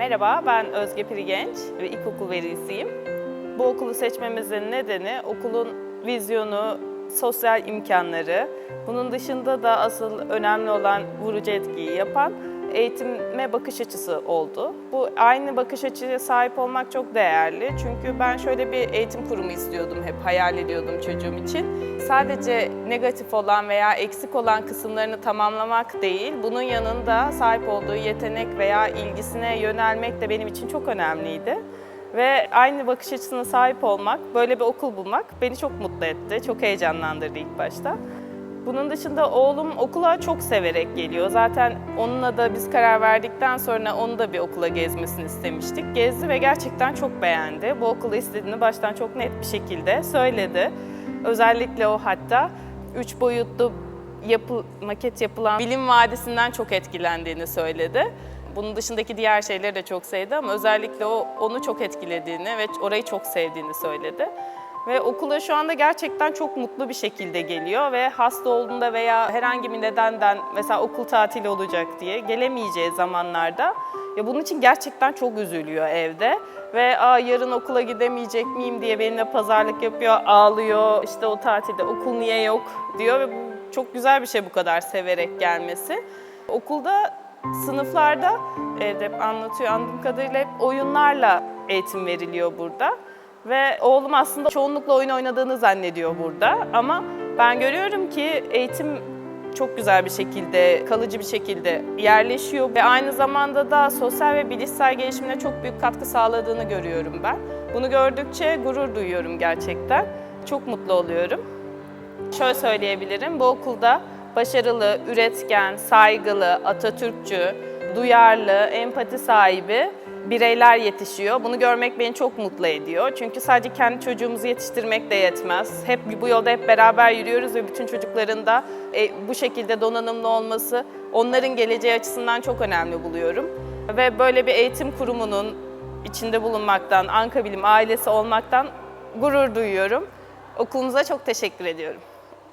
Merhaba, ben Özge Pirigenç ve ilkokul velisiyim. Bu okulu seçmemizin nedeni okulun vizyonu, sosyal imkanları, bunun dışında da asıl önemli olan vurucu etkiyi yapan eğitime bakış açısı oldu. Bu aynı bakış açıya sahip olmak çok değerli. Çünkü ben şöyle bir eğitim kurumu istiyordum, hep hayal ediyordum çocuğum için. Sadece negatif olan veya eksik olan kısımlarını tamamlamak değil, bunun yanında sahip olduğu yetenek veya ilgisine yönelmek de benim için çok önemliydi. Ve aynı bakış açısına sahip olmak, böyle bir okul bulmak beni çok mutlu etti, çok heyecanlandırdı ilk başta. Bunun dışında oğlum okula çok severek geliyor. Zaten onunla da biz karar verdikten sonra onu da bir okula gezmesini istemiştik. Gezdi ve gerçekten çok beğendi. Bu okulu istediğini baştan çok net bir şekilde söyledi. Özellikle o hatta üç boyutlu yapı, maket yapılan bilim vadisinden çok etkilendiğini söyledi. Bunun dışındaki diğer şeyleri de çok sevdi ama özellikle o onu çok etkilediğini ve orayı çok sevdiğini söyledi. Ve okula şu anda gerçekten çok mutlu bir şekilde geliyor ve hasta olduğunda veya herhangi bir nedenden mesela okul tatili olacak diye gelemeyeceği zamanlarda ya bunun için gerçekten çok üzülüyor evde ve Aa, yarın okula gidemeyecek miyim diye benimle pazarlık yapıyor, ağlıyor. İşte o tatilde okul niye yok diyor ve bu çok güzel bir şey bu kadar severek gelmesi. Okulda sınıflarda hep anlatıyor anladığım kadarıyla hep oyunlarla eğitim veriliyor burada. Ve oğlum aslında çoğunlukla oyun oynadığını zannediyor burada. Ama ben görüyorum ki eğitim çok güzel bir şekilde, kalıcı bir şekilde yerleşiyor. Ve aynı zamanda da sosyal ve bilişsel gelişimine çok büyük katkı sağladığını görüyorum ben. Bunu gördükçe gurur duyuyorum gerçekten. Çok mutlu oluyorum. Şöyle söyleyebilirim, bu okulda başarılı, üretken, saygılı, Atatürkçü, duyarlı, empati sahibi bireyler yetişiyor. Bunu görmek beni çok mutlu ediyor. Çünkü sadece kendi çocuğumuzu yetiştirmek de yetmez. Hep bu yolda hep beraber yürüyoruz ve bütün çocukların da e, bu şekilde donanımlı olması onların geleceği açısından çok önemli buluyorum. Ve böyle bir eğitim kurumunun içinde bulunmaktan, Anka Bilim ailesi olmaktan gurur duyuyorum. Okulumuza çok teşekkür ediyorum.